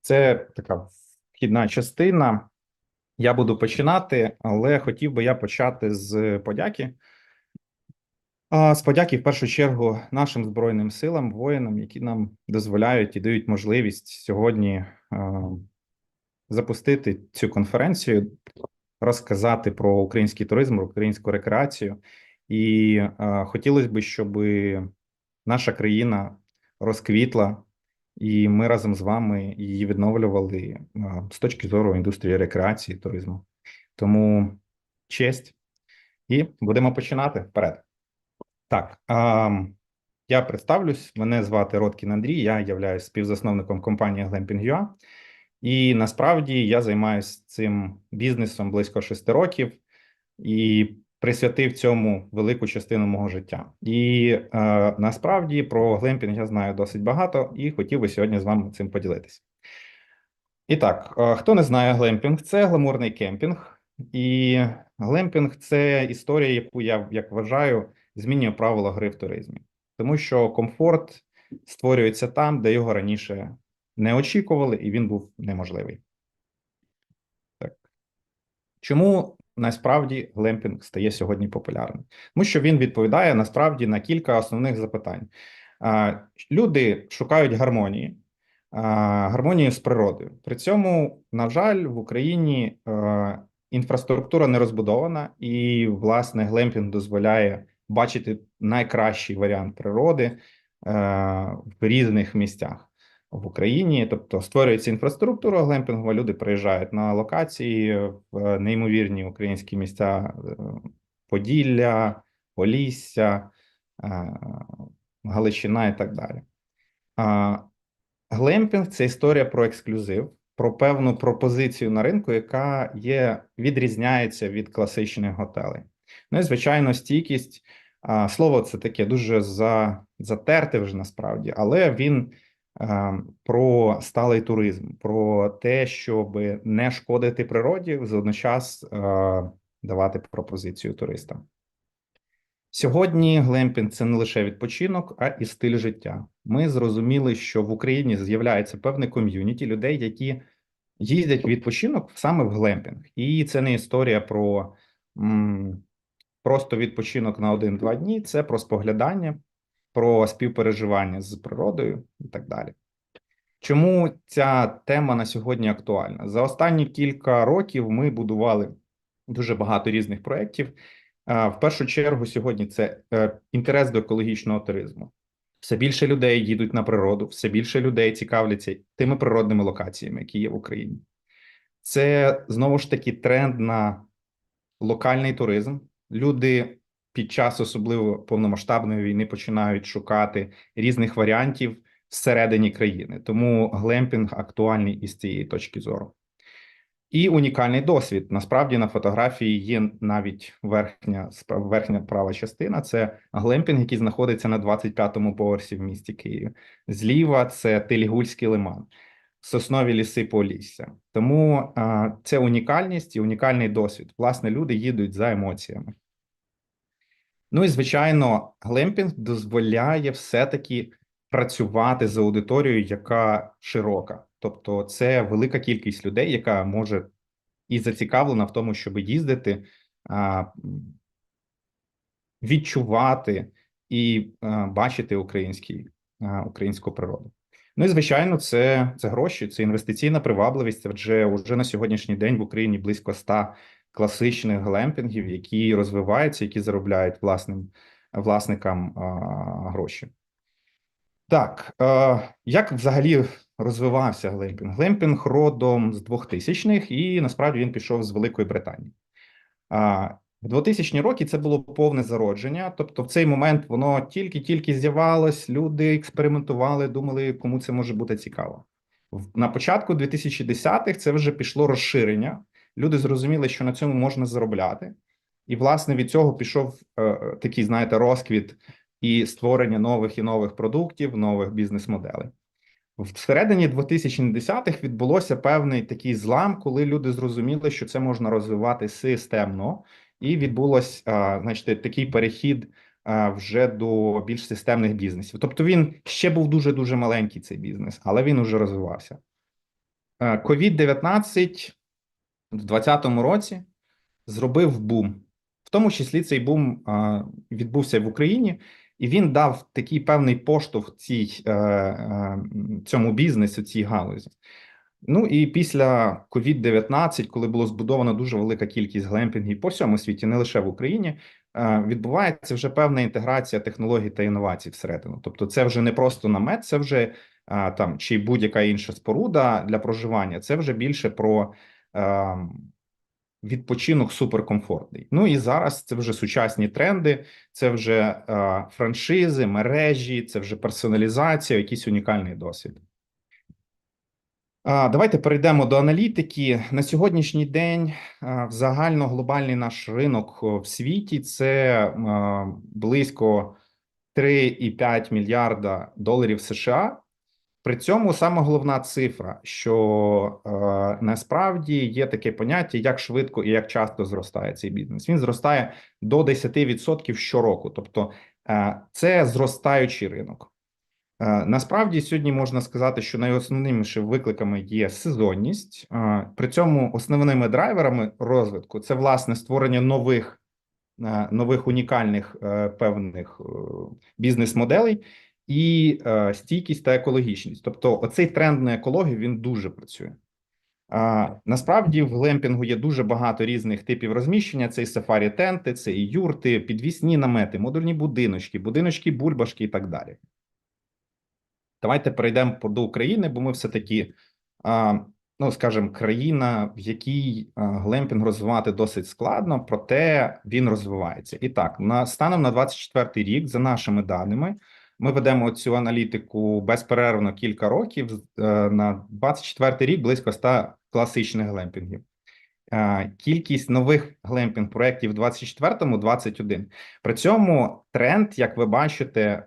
Це така вхідна частина. Я буду починати, але хотів би я почати з подяки. З подяки, в першу чергу, нашим Збройним силам, воїнам, які нам дозволяють і дають можливість сьогодні запустити цю конференцію, розказати про український туризм, українську рекреацію. І хотілося б, щоб наша країна розквітла, і ми разом з вами її відновлювали з точки зору індустрії рекреації, туризму. Тому честь, і будемо починати вперед. Так, я представлюсь. Мене звати Роткін Андрій. Я являюсь співзасновником компанії Glamping.ua. І насправді я займаюся цим бізнесом близько шести років і присвятив цьому велику частину мого життя. І е, насправді про глемпінг я знаю досить багато і хотів би сьогодні з вами цим поділитися. І так, е, хто не знає глемпінг, це гламурний кемпінг. І глемпінг це історія, яку я як вважаю, змінює правила гри в туризмі, тому що комфорт створюється там, де його раніше не очікували, і він був неможливий. Так. Чому насправді глемпінг стає сьогодні популярним? Тому що він відповідає насправді на кілька основних запитань. Люди шукають гармонії, а, гармонію з природою. При цьому, на жаль, в Україні інфраструктура не розбудована, і, власне, глемпінг дозволяє бачити найкращий варіант природи в різних місцях в Україні, тобто створюється інфраструктура глемпінгова, люди приїжджають на локації в неймовірні українські місця е, Поділля, Полісся, е, Галичина і так далі. Глемпінг це історія про ексклюзив, про певну пропозицію на ринку, яка є відрізняється від класичних готелей. Ну і звичайно, стійкість. Слово це таке дуже за, затерте вже насправді, але він про сталий туризм, про те, щоб не шкодити природі, водночас давати пропозицію туристам. Сьогодні глемпінг це не лише відпочинок, а і стиль життя. Ми зрозуміли, що в Україні з'являється певне ком'юніті людей, які їздять в відпочинок саме в глемпінг. І це не історія про м, просто відпочинок на один-два дні, це про споглядання, про співпереживання з природою і так далі. Чому ця тема на сьогодні актуальна? За останні кілька років ми будували дуже багато різних проєктів. В першу чергу, сьогодні це е, інтерес до екологічного туризму. Все більше людей їдуть на природу, все більше людей цікавляться тими природними локаціями, які є в Україні. Це знову ж таки тренд на локальний туризм. Люди під час особливо повномасштабної війни починають шукати різних варіантів всередині країни. Тому глемпінг актуальний із цієї точки зору. І унікальний досвід. Насправді на фотографії є навіть верхня верхня права частина. Це глемпінг, який знаходиться на 25-му поверсі в місті Києві. Зліва це Телігульський лиман, соснові ліси Полісся. Тому а, це унікальність і унікальний досвід. Власне, люди їдуть за емоціями. Ну і звичайно, глемпінг дозволяє все-таки працювати з аудиторією, яка широка. Тобто, це велика кількість людей, яка може і зацікавлена в тому, щоб їздити, відчувати і бачити український, українську природу. Ну і звичайно, це це гроші, це інвестиційна привабливість. Це вже вже на сьогоднішній день в Україні близько 100 класичних глемпінгів, які розвиваються, які заробляють власним власникам а, гроші. Так, е, як взагалі розвивався глемпінг? Глемпінг родом з 2000-х, і насправді він пішов з Великої Британії. А в 2000-ні роки це було повне зародження. Тобто, в цей момент воно тільки-тільки з'явалось, люди експериментували, думали, кому це може бути цікаво. На початку 2010-х це вже пішло розширення. Люди зрозуміли, що на цьому можна заробляти, і власне від цього пішов е, такий, знаєте, розквіт і створення нових і нових продуктів, нових бізнес-моделей. Всередині 2010-х відбулося певний такий злам, коли люди зрозуміли, що це можна розвивати системно, і відбулось, значить, такий перехід вже до більш системних бізнесів. Тобто він ще був дуже дуже маленький цей бізнес, але він уже розвивався. Е, COVID-19 в 2020 році зробив бум. В тому числі цей бум відбувся в Україні, і він дав такий певний поштовх цій, е, е, цьому бізнесу, цій галузі. Ну і після COVID-19, коли було збудовано дуже велика кількість глемпінгів по всьому світі, не лише в Україні, е, відбувається вже певна інтеграція технологій та інновацій всередину. Тобто, це вже не просто намет, це вже там чи будь-яка інша споруда для проживання. Це вже більше про відпочинок суперкомфортний. Ну і зараз це вже сучасні тренди, це вже е, франшизи, мережі, це вже персоналізація, якийсь унікальний досвід. Давайте перейдемо до аналітики. На сьогоднішній день а, в загальноглобальний наш ринок в світі це близько 3,5 мільярда доларів США. При цьому саме головна цифра, що е, насправді є таке поняття, як швидко і як часто зростає цей бізнес. Він зростає до 10% щороку, тобто е, це зростаючий ринок. Е, Насправді сьогодні можна сказати, що найосновнішими викликами є сезонність. Е, При цьому основними драйверами розвитку це власне створення нових е, нових унікальних е, певних е, бізнес-моделей і е, стійкість та екологічність. Тобто, оцей тренд на екологію він дуже працює. А, насправді в глемпінгу є дуже багато різних типів розміщення: це і сафарі тенти, це і юрти, підвісні намети, модульні будиночки, будиночки, бульбашки і так далі. Давайте перейдемо до України, бо ми все-таки, ну скажімо, країна, в якій глемпінг розвивати досить складно, проте він розвивається. І так, на станом на 24 рік, за нашими даними, ми ведемо цю аналітику безперервно кілька років. Е, на 24 рік близько 100 класичних глемпінгів. Е, кількість нових глемпінг проєктів в 24-му 21. При цьому тренд, як ви бачите,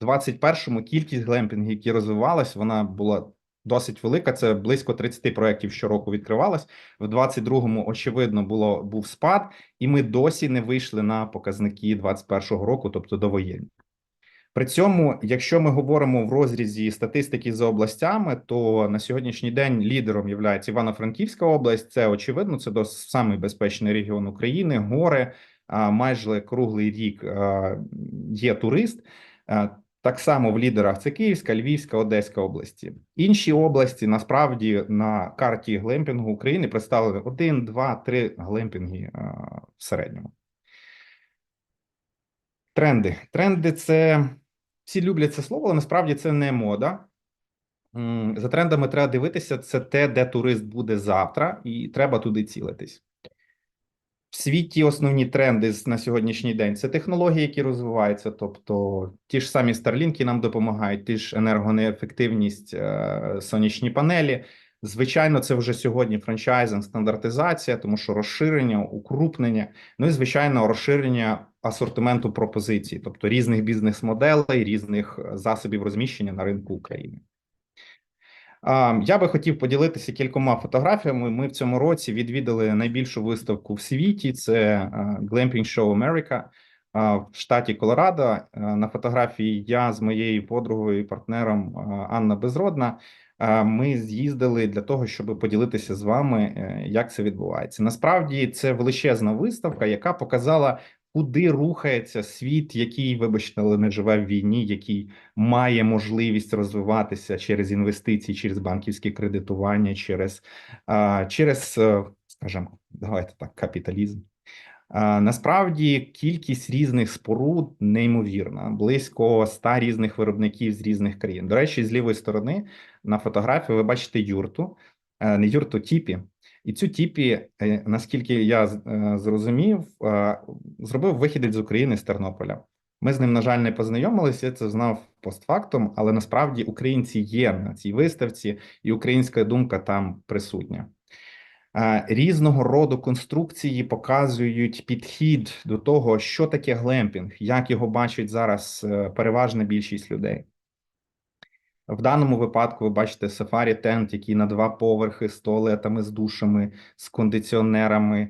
в 21-му кількість глемпінгів, які розвивалась, вона була досить велика. Це близько 30 проєктів щороку відкривалось. В 22-му, очевидно, було був спад, і ми досі не вийшли на показники 21-го року, тобто довоєнні. При цьому, якщо ми говоримо в розрізі статистики за областями, то на сьогоднішній день лідером є Івано-Франківська область. Це очевидно, це досить самий безпечний регіон України, гори, майже круглий рік є турист. Так само в лідерах це Київська, Львівська, Одеська області. Інші області насправді на карті глемпінгу України представлені один, два, три глемпінги в середньому. Тренди. Тренди це всі люблять це слово, але насправді це не мода. За трендами треба дивитися, це те, де турист буде завтра, і треба туди цілитись. В світі основні тренди на сьогоднішній день це технології, які розвиваються, тобто ті ж самі Starlink нам допомагають, ті ж енергонеефективність, е, сонячні панелі. Звичайно, це вже сьогодні франчайзинг, стандартизація, тому що розширення, укрупнення, ну і звичайно, розширення асортименту пропозицій, тобто різних бізнес-моделей, різних е, засобів розміщення на ринку України. Я би хотів поділитися кількома фотографіями. Ми в цьому році відвідали найбільшу виставку в світі. Це е, Glamping Show America в штаті Колорадо. Е, на фотографії я з моєю подругою і партнером Анна Безродна. Ми з'їздили для того, щоб поділитися з вами, як це відбувається. Насправді це величезна виставка, яка показала куди рухається світ, який, вибачте, але не живе в війні, який має можливість розвиватися через інвестиції, через банківське кредитування, через, через е, скажімо, давайте так, капіталізм. Насправді кількість різних споруд неймовірна, близько ста різних виробників з різних країн. До речі, з лівої сторони на фотографії ви бачите юрту, е, не юрту тіпі. І цю тіпі, е, наскільки я е, зрозумів, е, зробив вихідець з України з Тернополя. Ми з ним, на жаль, не познайомилися. Я це знав постфактум, але насправді українці є на цій виставці, і українська думка там присутня. Різного роду конструкції показують підхід до того, що таке глемпінг, як його бачить зараз переважна більшість людей. В даному випадку ви бачите сафарі тент, який на два поверхи з туалетами, з душами, з кондиціонерами.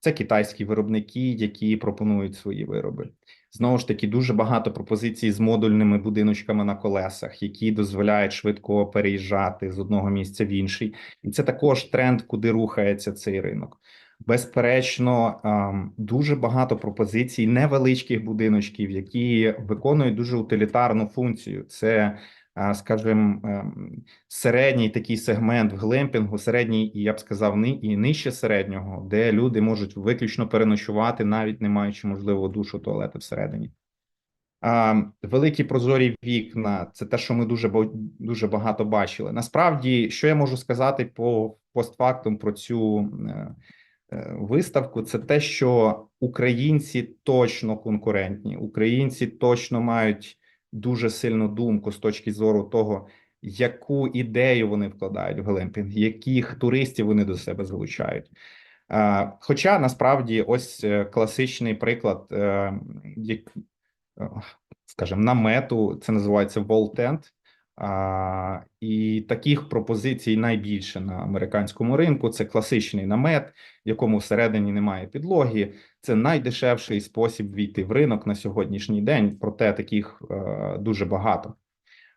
Це китайські виробники, які пропонують свої вироби. Знову ж таки, дуже багато пропозицій з модульними будиночками на колесах, які дозволяють швидко переїжджати з одного місця в інший, і це також тренд, куди рухається цей ринок. Безперечно, ем, дуже багато пропозицій невеличких будиночків, які виконують дуже утилітарну функцію. Це, е, скажімо, ем, середній такий сегмент в глемпінгу, середній, і я б сказав, і нижче середнього, де люди можуть виключно переночувати, навіть не маючи можливо душу туалету всередині. Великі прозорі вікна це те, що ми дуже дуже багато бачили. Насправді, що я можу сказати по постфактум про цю е, виставку, це те, що українці точно конкурентні, українці точно мають дуже сильну думку з точки зору того, яку ідею вони вкладають в глемпінг, яких туристів вони до себе залучають. Е, Хоча насправді ось е, класичний приклад, е, як е, скажімо, намету, це називається tent. А, і таких пропозицій найбільше на американському ринку. Це класичний намет, в якому всередині немає підлоги. Це найдешевший спосіб війти в ринок на сьогоднішній день. Проте таких е, дуже багато.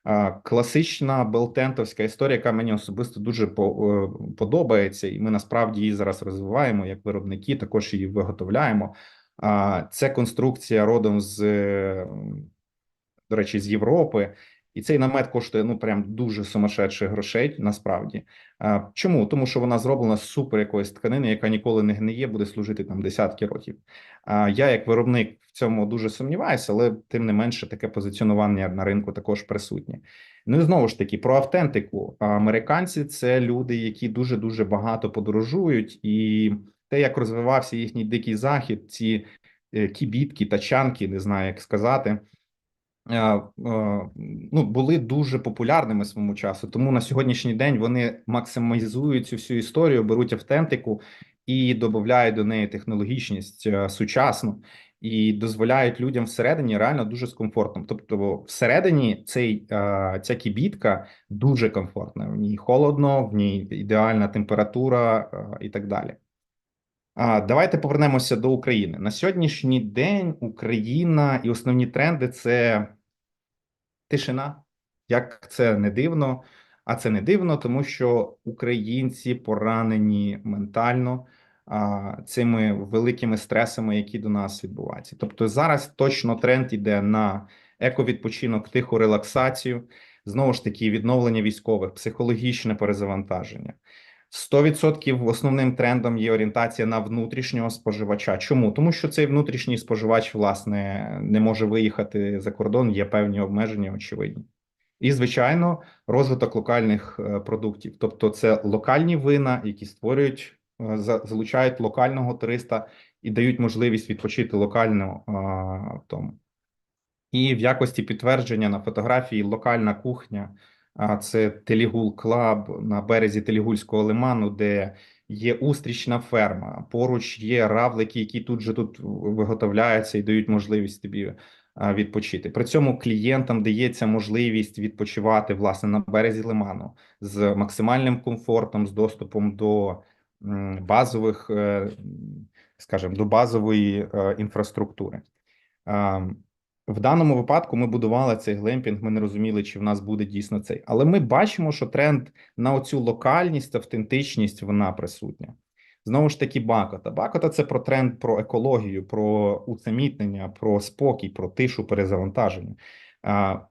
Е, класична белтентовська історія, яка мені особисто дуже по, е, подобається, і ми насправді її зараз розвиваємо як виробники, також її виготовляємо. А, Це конструкція родом з, е, до речі, з Європи. І цей намет коштує ну прям дуже сумасшедших грошей. Насправді, чому? Тому що вона зроблена з супер якоїсь тканини, яка ніколи не гниє, буде служити там десятки років. А я, як виробник, в цьому дуже сумніваюся, але тим не менше таке позиціонування на ринку також присутнє. Ну і знову ж таки про автентику. Американці це люди, які дуже дуже багато подорожують, і те, як розвивався їхній дикий захід, ці е, кібітки, тачанки, не знаю, як сказати. Е, е, Ну, були дуже популярними свому часу, тому на сьогоднішній день вони максимізують цю всю історію, беруть автентику і додають до неї технологічність е, сучасну і дозволяють людям всередині реально дуже з комфортом. Тобто, всередині цей ця кібітка дуже комфортна. В ній холодно, в ній ідеальна температура і так далі. Давайте повернемося до України. На сьогоднішній день Україна і основні тренди це тишина. Як це не дивно, а це не дивно, тому що українці поранені ментально а, цими великими стресами, які до нас відбуваються. Тобто зараз точно тренд іде на ековідпочинок, тиху релаксацію, знову ж таки, відновлення військових, психологічне перезавантаження. 100% основним трендом є орієнтація на внутрішнього споживача. Чому? Тому що цей внутрішній споживач, власне, не може виїхати за кордон, є певні обмеження, очевидні. І, звичайно, розвиток локальних е, продуктів. Тобто, це локальні вина, які створюють, е, залучають локального туриста і дають можливість відпочити локально в тому. І в якості підтвердження на фотографії локальна кухня. Це Телігул Клаб на березі Телігульського лиману, де є устрічна ферма. Поруч є равлики, які тут же тут виготовляються і дають можливість тобі відпочити. При цьому клієнтам дається можливість відпочивати власне на березі лиману з максимальним комфортом, з доступом до базових, е, скажімо, до базової е, інфраструктури. В даному випадку ми будували цей глемпінг, ми не розуміли, чи в нас буде дійсно цей. Але ми бачимо, що тренд на оцю локальність, автентичність вона присутня. Знову ж таки, Бакота. Бакота це про тренд, про екологію, про усамітнення, про спокій, про тишу, перезавантаження.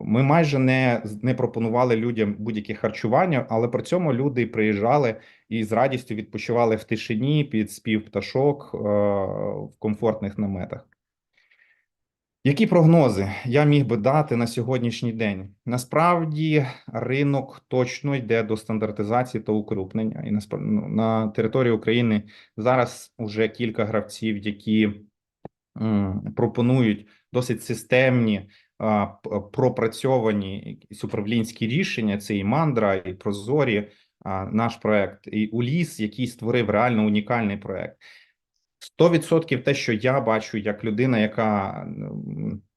Ми майже не, не пропонували людям будь-яке харчування, але при цьому люди приїжджали і з радістю відпочивали в тишині під спів пташок в комфортних наметах. Які прогнози я міг би дати на сьогоднішній день? Насправді ринок точно йде до стандартизації та укрупнення. І наспра- ну, на території України зараз уже кілька гравців, які пропонують досить системні, пропрацьовані управлінські рішення. Це і мандра, і прозорі. Наш проект, і Уліс, який створив реально унікальний проект. 100% те, що я бачу як людина, яка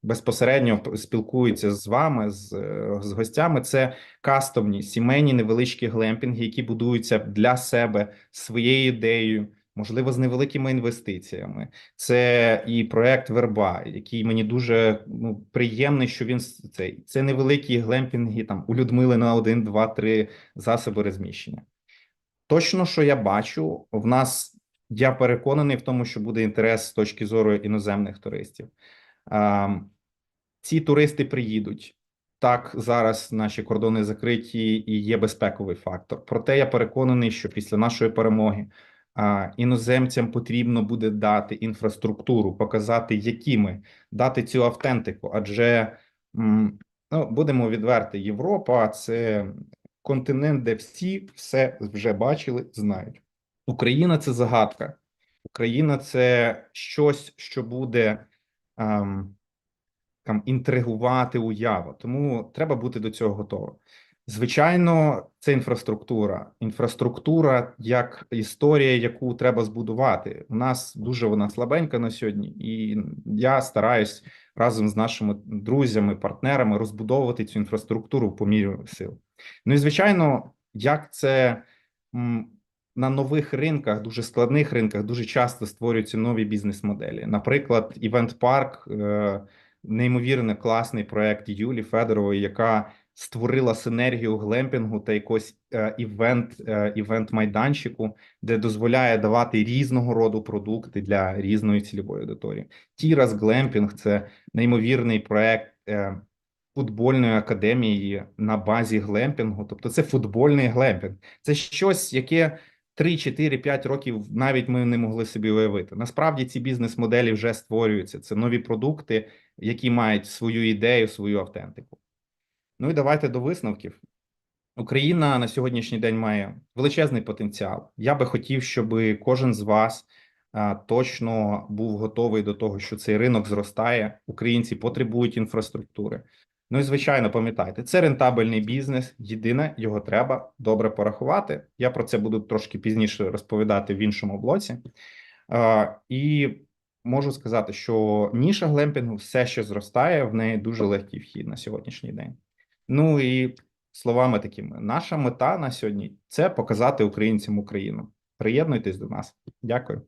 безпосередньо спілкується з вами, з, е, з гостями, це кастомні сімейні невеличкі глемпінги, які будуються для себе своєю ідеєю, можливо, з невеликими інвестиціями. Це і проект Верба, який мені дуже ну, приємний, що він цей це невеликі глемпінги там у Людмили на один, два, три засоби розміщення. Точно, що я бачу, в нас я переконаний в тому, що буде інтерес з точки зору іноземних туристів. Ці туристи приїдуть. Так, зараз наші кордони закриті і є безпековий фактор. Проте я переконаний, що після нашої перемоги іноземцям потрібно буде дати інфраструктуру, показати, якими дати цю автентику. Адже ну, будемо відверти, Європа це континент, де всі все вже бачили, знають. Україна це загадка. Україна це щось, що буде. ем, там інтригувати уяву. Тому треба бути до цього готовим. Звичайно, це інфраструктура. Інфраструктура як історія, яку треба збудувати. У нас дуже вона слабенька на сьогодні, і я стараюсь разом з нашими друзями, партнерами розбудовувати цю інфраструктуру по мірі сил. Ну і звичайно, як це на нових ринках, дуже складних ринках, дуже часто створюються нові бізнес-моделі. Наприклад, Івент Парк неймовірно класний проект Юлі Федорової, яка створила синергію глемпінгу та якось е, івент, е, івент майданчику, де дозволяє давати різного роду продукти для різної цільової аудиторії. Тірас Глемпінг це неймовірний проект. е, Футбольної академії на базі глемпінгу, тобто це футбольний глемпінг. Це щось, яке 3, 4, 5 років навіть ми не могли собі уявити. Насправді ці бізнес-моделі вже створюються. Це нові продукти, які мають свою ідею, свою автентику. Ну і давайте до висновків. Україна на сьогоднішній день має величезний потенціал. Я би хотів, щоб кожен з вас точно був готовий до того, що цей ринок зростає. Українці потребують інфраструктури. Ну і звичайно, пам'ятайте, це рентабельний бізнес. Єдине, його треба добре порахувати. Я про це буду трошки пізніше розповідати в іншому блоці. І можу сказати, що ніша глемпінгу все ще зростає, в неї дуже легкий вхід на сьогоднішній день. Ну і словами такими, наша мета на сьогодні це показати українцям Україну. Приєднуйтесь до нас. Дякую.